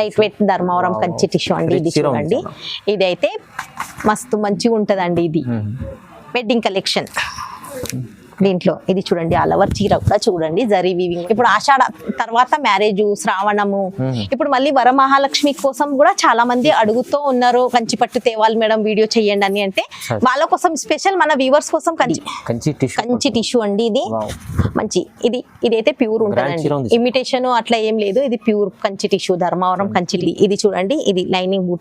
Light weight Dharmavaram Kanchi tissue అండి ఇది చూడండి. ఇది అయితే మస్తు మంచిగా ఉంటదండి ఇది. వెడ్డింగ్ కలెక్షన్ దీంట్లో. ఇది చూడండి ఆల్ ఓవర్ చీర కూడా చూడండి జరీ వీవింగ్ ఇప్పుడు ఆషాఢ తర్వాత మ్యారేజ్ శ్రావణము. ఇప్పుడు మళ్ళీ వరమహాలక్ష్మి కోసం కూడా చాలా మంది అడుగుతూ ఉన్నారు కంచి పట్టు తేవాలి మేడం వీడియో చేయండి అని అంటే. వాళ్ళ కోసం స్పెషల్ మన వ్యూవర్స్ కోసం కంచి కంచి టిష్యూ కంచి టిష్యూ అండి ఇది. మంచి ఇది ఇదైతే ప్యూర్ ఉంటుందండి. ఇమిటేషన్ అట్లా ఏం లేదు ఇది ప్యూర్ కంచి టిష్యూ ధర్మవరం కంచి ఇది- చూడండి ఇది లైనింగ్ బూట.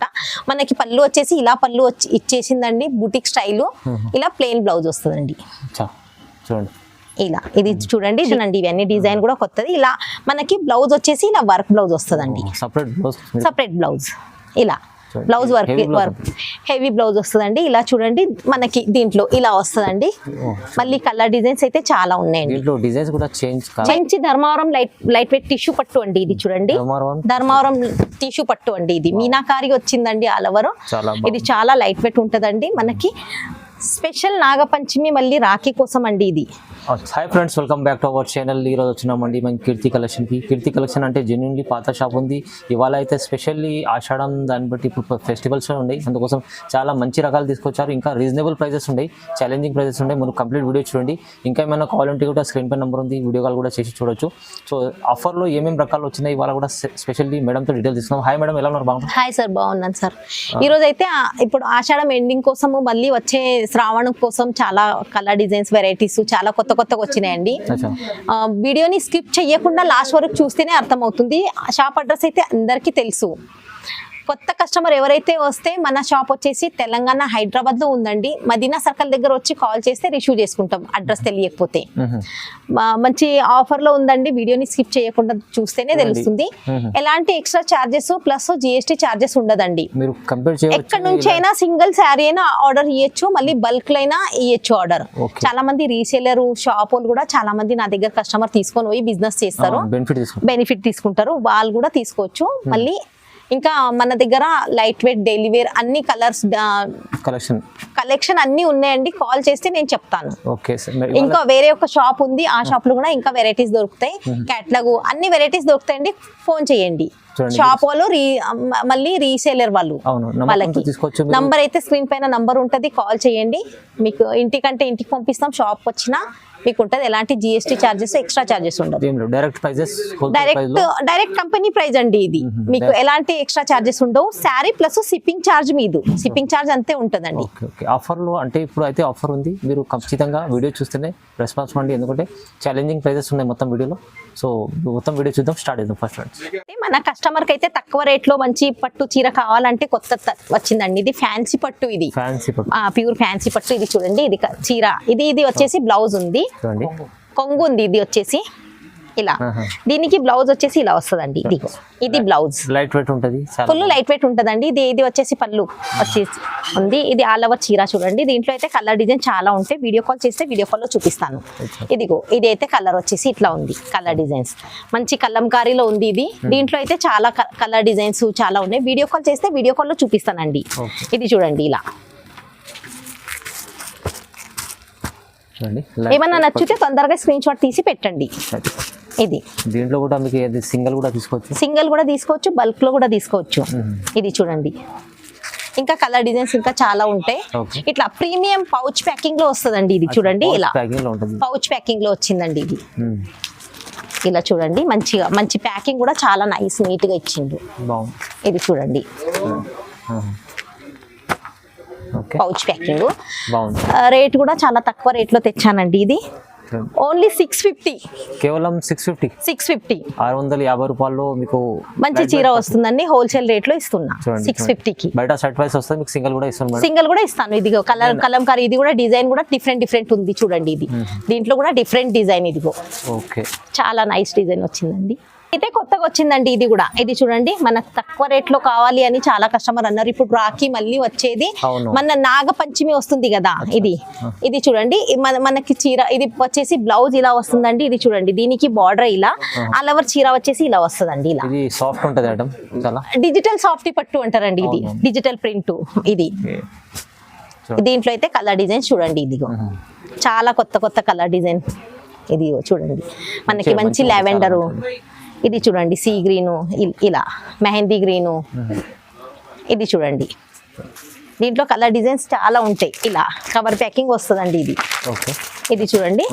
మనకి పళ్ళు వచ్చేసి ఇలా పళ్ళు ఇచ్చేసిందండి బుటిక్ స్టైల్ ఇలా ప్లెయిన్ బ్లౌజ్ వస్తుందండి. చూడండి. ఇలా. ఇది చూడండి చూడండి ఇవన్నీ డిజైన్ కూడా కొత్తది. ఇలా మనకి బ్లౌజ్ వచ్చేసి ఇలా వర్క్ బ్లౌజ్ వస్తుందండి. Separate blouse separate blouse. ఇలా. Blouse work work. Heavy blouse వస్తుందండి. ఇలా చూడండి మనకి దీంట్లో ఇలా వస్తుందండి. మళ్ళీ కలర్ డిజైన్స్ అయితే చాలా ఉన్నాయండి. డిజైన్స్ కూడా చేంజ్ మంచి Dharmavaram light light weight tissue పట్టు అండి ఇది చూడండి. ధర్మవరం? టిష్యూ పట్టు అండి ఇది. మీనాకారి వచ్చిందండి ఆల్ ఓవర్ ఇది చాలా లైట్ వెయిట్ ఉంటదండి మనకి. స్పెషల్ నాగపంచమి మళ్ళీ రాఖీ కోసం అండి ఇది. Hi friends welcome back to our channel ఈ రోజు వచ్చినామండి మన కీర్తి కలెక్షన్కి కీర్తి కలెక్షన్ అంటే జెన్యున్లీ పాత షాప్ ఉంది. ఇవాళ అయితే స్పెషల్లీ ఆషాఢం దాన్ని బట్టి ఇప్పుడు ఫెస్టివల్స్ ఉన్నాయి. అందుకోసం చాలా మంచి రకాలు తీసుకొచ్చారు. ఇంకా రీజనబుల్ ప్రైజెస్ ఉన్నాయి. ఛాలెంజింగ్ ప్రైజెస్ ఉన్నాయి. మీరు కంప్లీట్ వీడియో చూడండి. ఇంకా ఏమైనా కావాలంటే కూడా స్క్రీన్ పై నెంబర్ ఉంది. వీడియో కాల్ కూడా చేసి చూడొచ్చు. సో ఆఫర్లో ఏమేమి రకాలు వచ్చినాయి? ఇవాళ కూడా స్పెషల్లీ మేడంతో డీటెయిల్ తీసుకున్నాం హాయ్ మేడం ఎలా ఉన్నారు? బాగుంటుంది హాయ్ సార్ బాగున్నాను సార్ ఈ రోజు అయితే ఇప్పుడు ఆషాఢం ఎండింగ్ కోసము మళ్ళీ వచ్చే శ్రావణం కోసం చాలా కలర్ డిజైన్స్ వెరైటీస్ చాలా కొత్త కొత్తగా వచ్చినాయండి. వీడియోని స్కిప్ చేయకుండా లాస్ట్ వరకు చూస్తేనే అర్థమవుతుంది. షాప్ అడ్రస్ అయితే అందరికీ తెలుసు. కొత్త కస్టమర్ ఎవరైతే వస్తే మన షాప్ వచ్చేసి తెలంగాణ హైదరాబాద్లో ఉందండి. మదీనా సర్కిల్ దగ్గర వచ్చి కాల్ చేస్తే రిసీవ్ చేసుకుంటాం. అడ్రస్ తెలియకపోతే. మంచి ఆఫర్లో ఉందండి. వీడియోని స్కిప్ చేయకుండా చూస్తేనే తెలుస్తుంది. ఎలాంటి extra charges plus GST charges ఉండదండి. ఎక్కడి నుంచి అయినా సింగిల్ శారీ అయినా ఆర్డర్ ఇవ్వచ్చు మళ్ళీ బల్క్లో అయినా ఇవ్వచ్చు ఆర్డర్. చాలా మంది రీసేలర్ షాప్ వాళ్ళు కూడా చాలా మంది నా దగ్గర కస్టమర్ తీసుకొని పోయి బిజినెస్ చేస్తారు. బెనిఫిట్ తీసుకుంటారు. వాళ్ళు కూడా తీసుకోవచ్చు. మళ్ళీ ఇంకా మన దగ్గర లైట్ వెయిట్ డైలీ వేర్ అన్ని కలర్స్ కలెక్షన్. కలెక్షన్ అన్ని ఉన్నాయండి. కాల్ చేస్తే నేను చెప్తాను. ఓకే ఇంకా వేరే ఒక షాప్ ఉంది. ఆ షాప్లో కూడా ఇంకా వెరైటీస్ దొరుకుతాయి. క్యాట్లాగ్ అన్ని వెరైటీస్ దొరుకుతాయండి. ఫోన్ చేయండి. షాప్ వాళ్ళు రీ మళ్ళీ రీసేలర్ వాళ్ళు వాళ్ళకి. నంబర్ అయితే స్క్రీన్ పైన నంబర్ ఉంటది. కాల్ చేయండి. మీకు ఇంటికంటే ఇంటికి పంపిస్తాం. షాప్ వచ్చినా మీకు ఉంటది ఎలాంటి జిఎస్టీ చార్జెస్ ఎక్స్ట్రా చార్జెస్ ఉండదు. Direct prices direct direct company price అండి ఇది. మీకు ఎలాంటి ఎక్స్ట్రా చార్జెస్ ఉండవు. శారీ ప్లస్ షిప్పింగ్ చార్జ్ మీదు. షిప్పింగ్ చార్జ్ అంతే ఉంటుందండి. ఆఫర్లో అంటే ఇప్పుడు అయితే ఆఫర్ ఉంది. మీరు ఖచ్చితంగా వీడియో చూస్తేనే రెస్పాన్స్ అండి ఎందుకంటే ఛాలెంజింగ్ ప్రైజెస్ ఉన్నాయి మొత్తం వీడియోలో సో మొత్తం వీడియో చూద్దాం. స్టార్ట్ చేద్దాం ఫస్ట్ మన కస్టమర్కి అయితే తక్కువ రేట్లో మంచి పట్టు చీర కావాలంటే కొత్త వచ్చిందండి. ఇది ఫ్యాన్సీ పట్టు ఇది. ఫ్యాన్సీ పట్టు. ప్యూర్ ఫ్యాన్సీ పట్టు ఇది చూడండి. ఇది చీర. ఇది ఇది వచ్చేసి బ్లౌజ్ ఉంది. చూడండి. కొంగు. ఉంది ఇది వచ్చేసి ఇలా. దీనికి బ్లౌజ్ వచ్చేసి ఇలా వస్తుందండి ఇది. ఇది బ్లౌజ్. లైట్ వెయిట్ ఉంటుంది ఫుల్ లైట్ వెయిట్ ఉంటుందండి. ఇది ఇది వచ్చేసి పళ్ళు వచ్చేసి ఉంది. ఇది ఆల్ ఓవర్ చీర చూడండి. దీంట్లో అయితే కలర్ డిజైన్ చాలా ఉంటాయి. వీడియో కాల్ చేస్తే వీడియో కాల్లో చూపిస్తాను. ఇదిగో ఇది అయితే కలర్ వచ్చేసి ఇట్లా ఉంది కలర్ డిజైన్స్. మంచి కలంకారీలో ఉంది ఇది. దీంట్లో అయితే చాలా కలర్ డిజైన్స్ చాలా ఉన్నాయి. వీడియో కాల్ చేస్తే వీడియో కాల్లో చూపిస్తానండి. ఇది చూడండి ఇలా. ఏమన్నా నచ్చితే తొందరగా స్క్రీన్ షాట్ తీసి పెట్టండి. ఇది. దీంట్లో కూడా మీకు సింగిల్ కూడా తీసుకోవచ్చు? సింగిల్ కూడా తీసుకోవచ్చు బల్క్లో కూడా తీసుకోవచ్చు. ఇది చూడండి. ఇంకా కలర్ డిజైన్స్ ఇంకా చాలా ఉంటాయి. ఇట్లా ప్రీమియం పౌచ్ ప్యాకింగ్లో వస్తుందండి ఇది చూడండి ఇలా. పౌచ్ ప్యాకింగ్లో వచ్చిందండి ఇది. ఇలా చూడండి మంచిగా మంచి ప్యాకింగ్ కూడా చాలా నైస్ నీట్గా ఇచ్చిండు. ఇది చూడండి. పౌచ్ ప్యాకింగ్ రేట్ కూడా చాలా తక్కువ రేట్లో తెచ్చానండి ఇది. ఓన్లీ సిక్స్ ఫిఫ్టీ కేవలం సిక్స్ ఫిఫ్టీ సిక్స్ ఫిఫ్టీ ఆరు వందల యాభై రూపాయల్లో మీకు మంచి చీర వస్తుందండి హోల్సేల్ రేట్లో ఇస్తున్నా. సిక్స్. ఫిఫ్టీకి బయట సెట్ ప్రైస్ వస్తే మీకు సింగిల్ కూడా ఇస్తాను సింగిల్ కూడా ఇస్తాను ఇది కలర్ కలంకారీ ఇది కూడా డిజైన్ కూడా డిఫరెంట్ డిఫరెంట్ ఉంది చూడండి ఇది. దీంట్లో కూడా డిఫరెంట్ డిజైన్ ఇదిగో. ఓకే చాలా నైస్ డిజైన్ వచ్చిందండి. అయితే కొత్తగా వచ్చిందండి ఇది కూడా. ఇది చూడండి మనకు తక్కువ రేట్లో కావాలి అని చాలా కస్టమర్ అన్నారు. ఇప్పుడు రాఖీ మళ్ళీ వచ్చేది. మన నాగపంచమి వస్తుంది కదా ఇది. ఇది చూడండి మన మనకి చీర ఇది వచ్చేసి బ్లౌజ్ ఇలా వస్తుందండి. ఇది చూడండి దీనికి బార్డర్ ఇలా. అలవర్ చీర వచ్చేసి ఇలా వస్తుందండి ఇలా. సాఫ్ట్ ఉంటుంది డిజిటల్ సాఫ్ట్ పట్టు అంటారండి ఇది. డిజిటల్ ప్రింట్ ఇది. దీంట్లో అయితే కలర్ డిజైన్ చూడండి ఇదిగో. చాలా కొత్త కొత్త కలర్ డిజైన్ ఇది చూడండి. మనకి మంచి లావెండరు. ఇది చూడండి సీ గ్రీను ఇలా మెహందీ గ్రీను. ఇది చూడండి. దీంట్లో కలర్ డిజైన్స్ చాలా ఉంటాయి. ఇలా కవర్ ప్యాకింగ్ వస్తుందండి ఇది. ఇది చూడండి.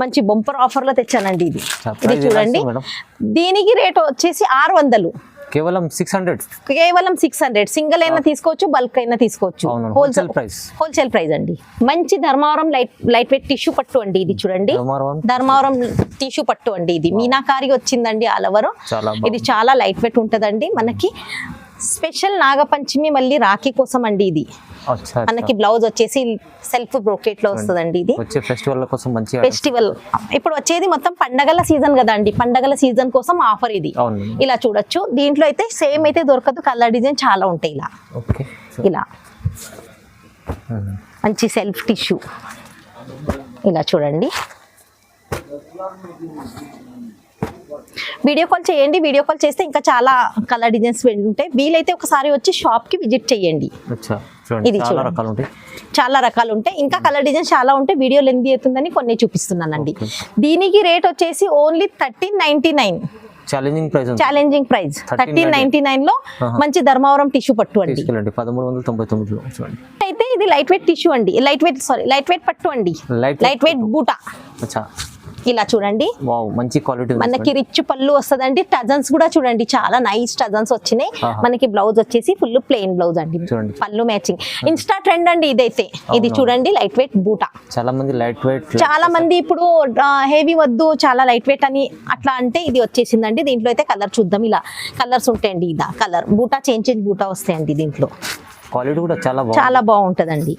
మంచి బొంపర్ ఆఫర్లో తెచ్చానండి ఇది. ఇది చూడండి? దీనికి రేట్ వచ్చేసి ఆరు వందలు. కేవలం సిక్స్ హండ్రెడ్ కేవలం సిక్స్ హండ్రెడ్ సింగిల్ అయినా తీసుకోవచ్చు బల్క్ అయినా తీసుకోవచ్చు. wholesale price. హోల్సేల్ ప్రైస్ అండి. మంచి Dharmavaram light light weight tissue పట్టు అండి ఇది చూడండి. ధర్మవరం? టిష్యూ. పట్టు అండి ఇది. మీనాకారి వచ్చిందండి ఆల్ ఓవర్ ఇది చాలా లైట్ వెయిట్ ఉంటదండి. మనకి స్పెషల్ నాగపంచమి మళ్ళీ రాఖీ కోసం అండి ఇది మనకి బ్లౌజ్ వచ్చేసి సెల్ఫ్ బ్రోకెట్లో వస్తుందండి ఇది. ఫెస్టివల్ కోసం మంచిగా ఫెస్టివల్ ఇప్పుడు వచ్చేది మొత్తం పండగల సీజన్ కదా అండి పండగల సీజన్ కోసం ఆఫర్ ఇది. ఇలా చూడొచ్చు. దీంట్లో అయితే సేమ్ అయితే దొరకదు. కలర్ డిజైన్ చాలా ఉంటాయి ఇలా. ఇలా. మంచి సెల్ఫ్ టిష్యూ. ఇలా చూడండి. వీడియో కాల్ చేయండి వీడియో కాల్ చేస్తే ఇంకా చాలా కలర్ డిజైన్స్ ఉంటాయి వీలైతే ఒకసారి వచ్చి షాప్కి విజిట్ చేయండి. ఇది చాలా. రకాలు ఉంటాయి ఇంకా కలర్ డిజైన్ చాలా ఉంటాయి. వీడియో లెంది అవుతుందని కొన్ని చూపిస్తున్నానండి. దీనికి రేట్ వచ్చేసి only thirteen ninety nine challenging price challenging price 13.99 thirteen ninety నైన్లో. మంచి ధర్మవరం టిష్యూ పట్టు అండి. తీసుకెళ్ళండి. పదమూడు వందల తొంభై తొమ్మిదిలో చూడండి. అయితే ఇది లైట్ వెయిట్ టిష్యూ అండి. Light weight sorry light weight పట్టు అండి. లైట్ వెయిట్ బూటా. ఇలా చూడండి. వావ్ మంచి క్వాలిటీ మనకి రిచ్ పళ్ళు వస్తదండి. టజన్స్ కూడా చూడండి చాలా నైస్ టజన్స్ వచ్చినాయి. మనకి బ్లౌజ్ వచ్చేసి ఫుల్ ప్లెయిన్ బ్లౌజ్ అండి. పళ్ళు మ్యాచింగ్ ఇన్స్టా ట్రెండ్ అండి ఇదైతే. ఇది. చూడండి లైట్ వెయిట్ బూటా. చాలా మంది లైట్ వెయిట్ చాలా మంది ఇప్పుడు హెవీ వద్దు చాలా లైట్ వెయిట్ అని అట్లా అంటే ఇది వచ్చేసిందండి. దీంట్లో అయితే కలర్ చూద్దాం ఇలా. కలర్స్ ఉంటాయండి ఇదా కలర్ బూటా చేంజ్ చేంజ్ బూటా వస్తాయండి దీంట్లో. క్వాలిటీ కూడా చాలా చాలా బాగుంటుందండి.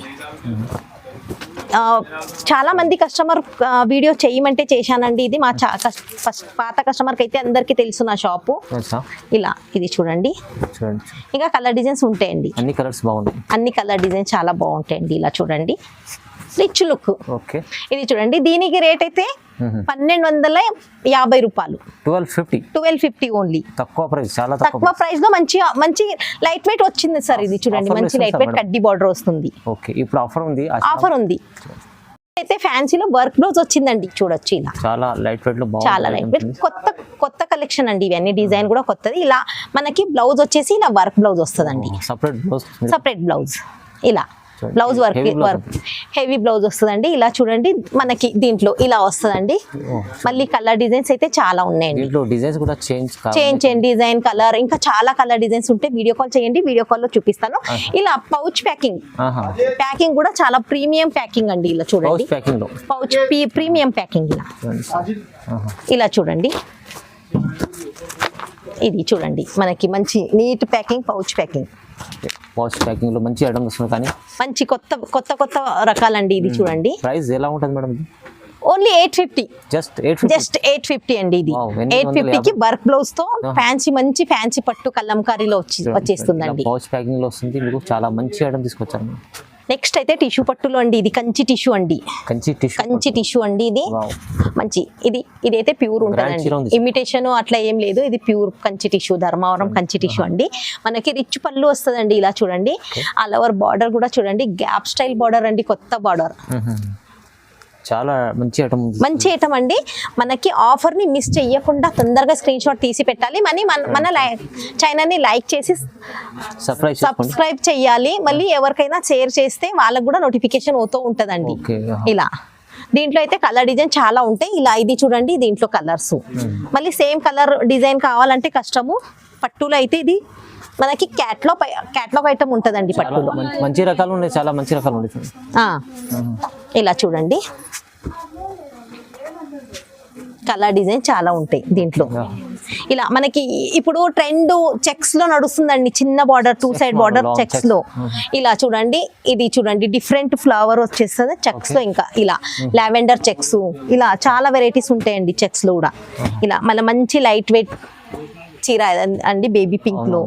చాలా మంది కస్టమర్ వీడియో చేయమంటే చేశానండి. ఇది మా చా కస్- ఫస్ట్ పాత కస్టమర్కి అయితే అందరికీ తెలుసు నా షాపు ఇలా ఇది చూడండి. చూడండి. ఇంకా కలర్ డిజైన్స్ ఉంటాయండి. అన్ని కలర్స్ బాగున్నాయి. అన్ని కలర్ డిజైన్స్ చాలా బాగుంటాయండి. ఇలా చూడండి. Rich look. ఓకే. ఇది చూడండి దీనికి రేట్ అయితే పన్నెండు వందల యాభై రూపాయలు. Twelve fifty. Twelve fifty only. తక్కువ ప్రైస్ చాలా తక్కువ ప్రైస్. లో మంచి మంచి లైట్ వెయిట్ వచ్చింది సార్ ఇది చూడండి మంచి లైట్ వెయిట్. కడ్డీ బార్డర్ వస్తుంది. ఓకే ఇప్పుడు ఆఫర్ ఉంది ఆఫర్ ఉంది. అయితే ఫ్యాన్సీలో వర్క్ బ్లౌజ్ వచ్చిందండి చూడొచ్చు ఇలా. చాలా లైట్ వెయిట్లో చాలా లైట్ వెయిట్. కొత్త కొత్త కలెక్షన్ అండి ఇవన్నీ డిజైన్ కూడా కొత్తది. ఇలా మనకి బ్లౌజ్ వచ్చేసి ఇలా వర్క్ బ్లౌజ్ వస్తుందండి. Separate blouse. Separate blouse. ఇలా. Blouse work work heavy blouse వస్తుందండి. ఇలా చూడండి మనకి దీంట్లో ఇలా వస్తుందండి. మళ్ళీ కలర్ డిజైన్స్ అయితే చాలా ఉన్నాయండి. దీంట్లో డిజైన్స్ కూడా చేంజ్ చేంజ్ చేయండి డిజైన్ కలర్ ఇంకా చాలా కలర్ డిజైన్స్ ఉంటే వీడియో కాల్ చేయండి వీడియో కాల్లో చూపిస్తాను. ఇలా పౌచ్ ప్యాకింగ్ ప్యాకింగ్ కూడా చాలా ప్రీమియం ప్యాకింగ్ అండి ఇలా చూడండి. పౌచ్ ప్రీమియం ప్యాకింగ్ ఇలా. ఇలా చూడండి. ఇది చూడండి మనకి మంచి neat packing pouch packing pouch ప్యాకింగ్లో మంచి ఐటమ్ వస్తుంది కానీ మంచి కొత్త కొత్త కొత్త రకాలండి ఇది చూడండి. ప్రైస్ ఎలా ఉంటుంది madam only eight fifty just eight just eight fifty అండి ఇది. ఎయిట్ ఫిఫ్టీకి. వర్క్ బ్లౌజ్తో ఫ్యాన్సీ మంచి ఫ్యాన్సీ పట్టు కల్లంకారీలో వచ్చి వచ్చేస్తుందండి. పౌచ్ ప్యాకింగ్లో వస్తుంది. మీకు చాలా మంచి ఐటమ్ తీసుకొచ్చారు మేడం. నెక్స్ట్ అయితే టిష్యూ పట్టులో అండి ఇది కంచి టిష్యూ అండి. కంచి టిష్యూ కంచి టిష్యూ అండి ఇది. మంచి ఇది ఇదైతే ప్యూర్ ఉంటుందండి. ఇమిటేషన్ అట్లా ఏం లేదు. ఇది pure Kanchi tissue Dharmavaram Kanchi tissue అండి. మనకి రిచ్ పళ్ళు వస్తుందండి ఇలా చూడండి. ఆల్ ఓవర్ బార్డర్ కూడా చూడండి. గ్యాప్ స్టైల్ బార్డర్ అండి కొత్త బార్డర్ చాలా మంచి ఐటమ్ మంచి ఐటమ్ అండి. మనకి ఆఫర్ని మిస్ చెయ్యకుండా తొందరగా స్క్రీన్ షాట్ తీసి పెట్టాలి. మనీ మన మన ఛానల్ని లైక్ చేసి సబ్స్క్రైబ్ చేయాలి మళ్ళీ ఎవరికైనా షేర్ చేస్తే వాళ్ళకు కూడా నోటిఫికేషన్ అవుతూ ఉంటుందండి. ఇలా. దీంట్లో అయితే కలర్ డిజైన్ చాలా ఉంటాయి. ఇలా ఇది చూడండి దీంట్లో కలర్స్ మళ్ళీ సేమ్ కలర్ డిజైన్ కావాలంటే కష్టము. పట్టులో అయితే ఇది మనకి క్యాట్లాగ్ క్యాట్లాగ్ ఐటమ్ ఉంటుందండి పట్టులో. మంచి- రకాలు ఉన్నాయి. చాలా మంచి రకాలు ఉన్నాయి. ఆ, ఇలా చూడండి. కలర్ డిజైన్ చాలా ఉంటాయి దీంట్లో. ఇలా మనకి ఇప్పుడు ట్రెండ్ చెక్స్లో నడుస్తుందండి చిన్న border two side border checks. లో. ఇలా చూడండి ఇది చూడండి డిఫరెంట్ ఫ్లవర్ వచ్చేస్తుంది చెక్స్లో ఇంకా. ఇలా లావెండర్ చెక్స్ ఇలా చాలా వెరైటీస్ ఉంటాయండి చెక్స్లో కూడా. ఇలా మళ్ళీ మంచి లైట్ వెయిట్ చీర అండి బేబీ పింక్లో.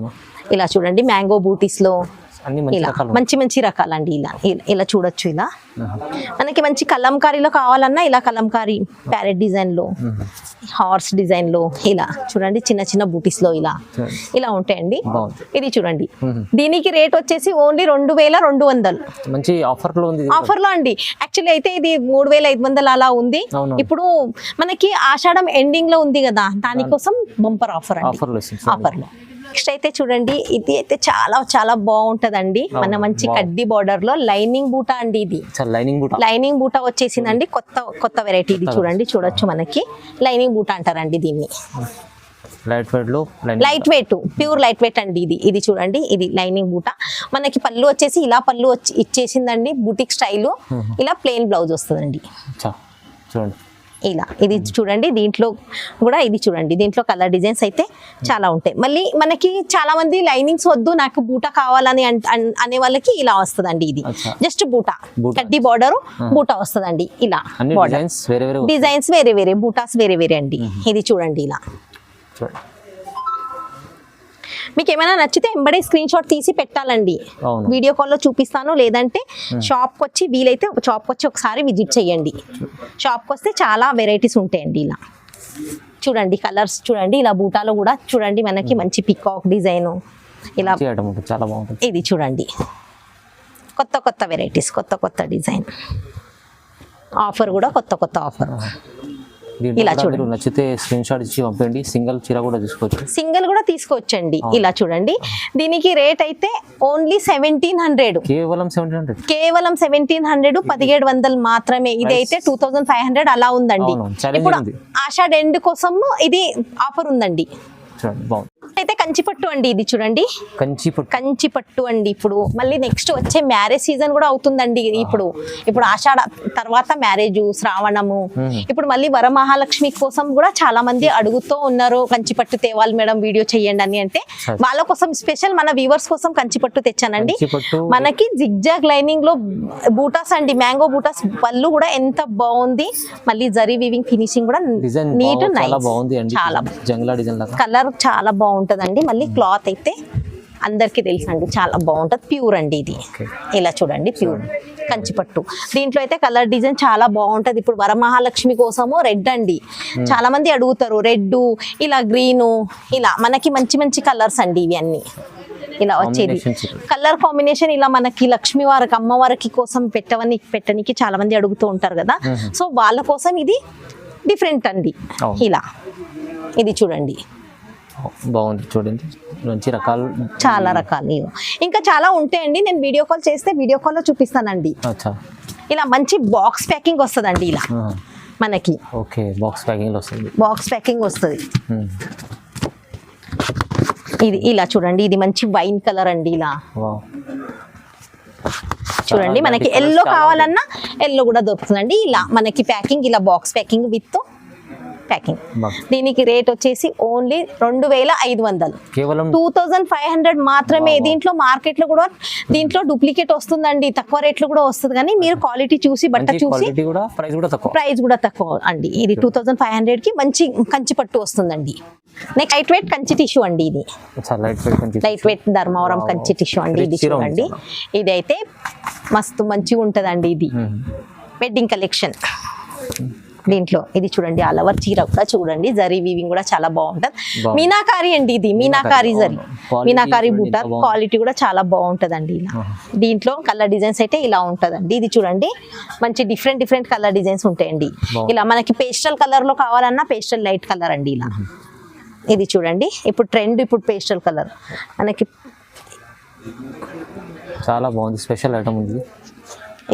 ఇలా చూడండి మ్యాంగో బూటీస్లో. ఇలా మంచి మంచి రకాలండి ఇలా. ఇలా- ఇలా చూడొచ్చు ఇలా. మనకి మంచి కలంకారీలో కావాలన్నా ఇలా కలంకారీ ప్యారెట్ డిజైన్లో హార్స్ డిజైన్లో ఇలా చూడండి చిన్న చిన్న బూటీస్లో ఇలా ఇలా ఉంటాయండి. ఇది చూడండి. దీనికి రేట్ వచ్చేసి ఓన్లీ రెండు వేల రెండు వందలు. మంచి ఆఫర్లో ఉంది ఇది. ఆఫర్లో అండి. యాక్చువల్లీ అయితే ఇది మూడు వేల ఐదు వందలు అలా ఉంది. ఇప్పుడు మనకి ఆషాఢం ఎండింగ్లో ఉంది కదా దానికోసం బంపర్ ఆఫర్ అండి. ఆఫర్ నెక్స్ట్ అయితే చూడండి ఇది అయితే చాలా చాలా బాగుంటదండి. మన మంచి. కడ్డీ బార్డర్లో లైనింగ్ బూటా అండి ఇది. లైనింగ్ కూడా లైనింగ్ బూటా వచ్చేసిందండి కొత్త కొత్త వెరైటీ ఇది చూడండి చూడొచ్చు మనకి. లైనింగ్ బూటా అంటారండి దీన్ని. లైట్ వెయిట్లో light weight pure light weight అండి ఇది ఇది చూడండి ఇది లైనింగ్ బూట. మనకి పళ్ళు వచ్చేసి ఇలా పళ్ళు ఇచ్చేసిందండి బుటిక్ స్టైల్. ఇలా ప్లెయిన్ బ్లౌజ్ వస్తుందండి. చూడండి. ఇలా. ఇది చూడండి దీంట్లో కూడా ఇది చూడండి. దీంట్లో కలర్ డిజైన్స్ అయితే చాలా ఉంటాయి. మళ్ళీ మనకి చాలా మంది లైనింగ్స్ వద్దు నాకు బూట కావాలని అన్- వాళ్ళకి ఇలా వస్తుందండి ఇది. జస్ట్ బూట. కడ్డీ బార్డర్ బూట వస్తుందండి. ఇలా డిజైన్స్ వేరే వేరే వస్తాయి. డిజైన్స్ వేరే వేరే బూటాస్ వేరే వేరే అండి. ఇది చూడండి ఇలా. మీకు ఏమైనా నచ్చితే ఎంబడే స్క్రీన్ షాట్ తీసి పెట్టాలండి. వీడియో కాల్లో చూపిస్తాను. లేదంటే షాప్కి వచ్చి వీలైతే షాప్కి వచ్చి ఒకసారి విజిట్ చేయండి. షాప్కి వస్తే చాలా వెరైటీస్ ఉంటాయండి ఇలా. చూడండి కలర్స్ చూడండి ఇలా బూటాలో కూడా చూడండి మనకి మంచి పికాక్ డిజైన్ ఇలా చాలా బాగుంటుంది. ఇది చూడండి. కొత్త కొత్త వెరైటీస్ కొత్త కొత్త డిజైన్ ఆఫర్ కూడా కొత్త కొత్త ఆఫర్ ఇలా చూడండి. నచ్చితే స్క్రీన్ షాట్ ఇచ్చి పంపండి. సింగిల్ చీర కూడా తీసుకోవచ్చు. సింగిల్ కూడా తీసుకోవచ్చండి. ఇలా చూడండి. దీనికి రేట్ అయితే ఓన్లీ సెవెంటీన్ హండ్రెడ్ కేవలం సెవెంటీన్ హండ్రెడ్ కేవలం సెవెంటీన్ హండ్రెడ్ పదిహేడు వందలు మాత్రమే. ఇది అయితే టూ థౌసండ్ ఫైవ్ హండ్రెడ్ అలా ఉందండి. ఇప్పుడు. ఆషాఢ ఎండ్ కోసం ఇది ఆఫర్ ఉందండి. బాగుంది. అయితే కంచిపట్టు అండి ఇది చూడండి. కంచి పట్టు కంచి పట్టు అండి ఇప్పుడు. మళ్ళీ నెక్స్ట్ వచ్చే మ్యారేజ్ సీజన్ కూడా అవుతుందండి ఇప్పుడు. ఇప్పుడు ఆషాఢ తర్వాత మ్యారేజ్ శ్రావణము. ఇప్పుడు మళ్ళీ వరమహాలక్ష్మి కోసం కూడా చాలా మంది అడుగుతూ ఉన్నారు కంచి పట్టు తేవాలి మేడం వీడియో చెయ్యండి అని అంటే. వాళ్ళ కోసం స్పెషల్ మన వ్యూవర్స్ కోసం కంచి పట్టు తెచ్చానండి మనకి జిగ్జాగ్ లైనింగ్లో బూటాస్ అండి మ్యాంగో బూటాస్ పళ్ళు కూడా ఎంత బాగుంది. మళ్ళీ జరీ వీవింగ్ ఫినిషింగ్ కూడా నీట్ చాలా బాగుంది అండి. చాలా కలర్ చాలా బాగుంటదండి. మళ్ళీ క్లాత్ అయితే అందరికీ తెలుసండి. చాలా బాగుంటది. ప్యూర్ అండి ఇది. ఇలా చూడండి ప్యూర్ కంచిపట్టు దీంట్లో అయితే కలర్ డిజైన్ చాలా బాగుంటది. ఇప్పుడు వరమహాలక్ష్మి కోసము రెడ్ అండి. చాలా మంది అడుగుతారు రెడ్ ఇలా గ్రీను ఇలా. మనకి మంచి మంచి కలర్స్ అండి ఇవి అన్ని ఇలా వచ్చేది. కలర్ కాంబినేషన్ ఇలా మనకి లక్ష్మి వారికి అమ్మవారికి కోసం పెట్టవని పెట్టనికి చాలా మంది అడుగుతూ ఉంటారు కదా. సో వాళ్ళ కోసం ఇది డిఫరెంట్ అండి. ఇలా. ఇది చూడండి. బాగుంది చూడండి. మంచి రకాలు. చాలా రకాలు. ఇంకా చాలా ఉంటాయండి. నేను వీడియో కాల్ చేస్తే వీడియో కాల్లో చూపిస్తానండి. ఇలా మంచి బాక్స్ ప్యాకింగ్ వస్తుందండి ఇలా. మనకి. ఓకే బాక్స్ ప్యాకింగ్ వస్తుంది. బాక్స్ ప్యాకింగ్ వస్తుంది. ఇది ఇలా చూడండి. ఇది మంచి వైన్ కలర్ అండి ఇలా. చూడండి. మనకి ఎల్లో కావాలన్నా ఎల్లో కూడా దొరుకుతుందండి. ఇలా మనకి ప్యాకింగ్ ఇలా బాక్స్ ప్యాకింగ్ విత్ ప్యాకింగ్. దీనికి రేట్ వచ్చేసి ఓన్లీ రెండు వేల ఐదు వందలు. కేవలం టూ థౌజండ్ ఫైవ్ హండ్రెడ్ మాత్రమే. దీంట్లో మార్కెట్లో కూడా దీంట్లో డూప్లికేట్ వస్తుందండి. తక్కువ రేట్లు కూడా వస్తుంది కానీ మీరు క్వాలిటీ చూసి బట్ట చూసి ప్రైస్ కూడా తక్కువ. అండి. ఇది టూ థౌజండ్ ఫైవ్ హండ్రెడ్కి మంచి కంచి పట్టు వస్తుందండి. Next light weight Kanchi tissue అండి ఇది. Light weight Dharmavaram. Kanchi tissue అండి ఇది చూడండి ఇది అయితే మస్తు మంచిగా ఉంటదండి ఇది. వెడ్డింగ్ కలెక్షన్ దీంట్లో. ఇది చూడండి ఆల్ ఓవర్ చీర కూడా చూడండి. జరీ వీవింగ్ కూడా చాలా బాగుంటది. మీనాకారి అండి ఇది. మీనాకారి జరీ. మీనాకారి చూడండి బూట ఎంత బాగుంది. క్వాలిటీ కూడా చాలా బాగుంటదండి ఇలా. దీంట్లో కలర్ డిజైన్స్ అయితే ఇలా ఉంటదండి. ఇది చూడండి మంచి డిఫరెంట్ డిఫరెంట్ కలర్ డిజైన్స్ ఉంటాయండి. ఇలా మనకి పేస్టల్ కలర్లో కావాలన్నా పేస్టల్ లైట్ కలర్ అండి ఇలా. ఇది చూడండి ఇప్పుడు ట్రెండ్ ఇప్పుడు పేస్టల్ కలర్ మనకి చాలా బాగుంది. స్పెషల్ ఐటమ్ ఉంది.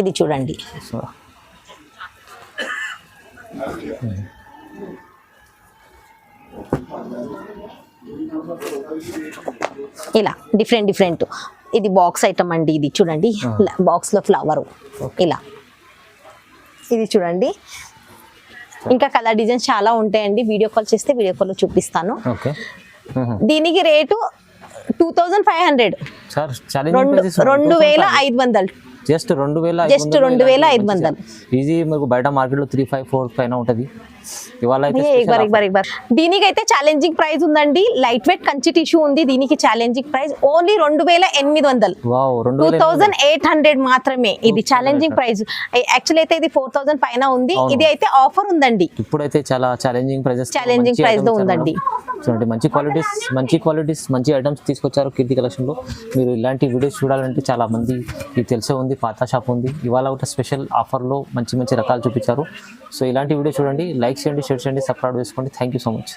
ఇది చూడండి. ఇలా డిఫరెంట్ డిఫరెంట్ ఇది బాక్స్ ఐటమ్ అండి ఇది చూడండి. బాక్స్లో ఫ్లవర్ ఇలా. ఇది చూడండి. ఇంకా కలర్ డిజైన్స్ చాలా ఉంటాయండి. వీడియో కాల్ చేస్తే వీడియో కాల్ చూపిస్తాను. దీనికి rate two thousand five hundred రెండు వేల ఐదు వందలు. జస్ట్ రెండు వేల Just రెండు వేల ఐదు వందలు. ఈజీ మీకు బయట మార్కెట్లో త్రీ ఫైవ్ ఫోర్ పైన ఉంటుంది ఇవాళ దీనికి అయితే ఛాలెంజింగ్ ప్రైస్ ఉందండి. లైట్ వెయిట్ కంచి టిష్యూ ఉంది. దీనికి ఛాలెంజింగ్ ప్రైస్ ఓన్లీ రెండు వేల ఎనిమిది వందలు. టూ థౌజండ్ ఎయిట్ హండ్రెడ్ మాత్రమే. ఇది 2800. ఛాలెంజింగ్ ప్రైస్ యాక్చువల్ అయితే ఇది ఫోర్ థౌసండ్ పైన ఉంది. ఇది అయితే ఆఫర్ ఉందండి. ఇప్పుడైతే చాలా ఛాలెంజింగ్ ప్రైజెస్ Challenging price లో ఉందండి. చూడండి మంచి క్వాలిటీస్ మంచి క్వాలిటీస్ మంచి ఐటమ్స్ తీసుకొచ్చారు కీర్తి కలెక్షన్లో మీరు ఇలాంటి వీడియోస్ చూడాలంటే చాలా మంది తెలిసే ఉంది పాత షాప్ ఉంది. ఇవాళ ఒక స్పెషల్ ఆఫర్లో మంచి మంచి రకాలు చూపించారు. సో ఇలాంటి వీడియో చూడండి లైక్ చేయండి షేర్ చేయండి సబ్స్క్రైబ్ చేసుకోండి. Thank you so much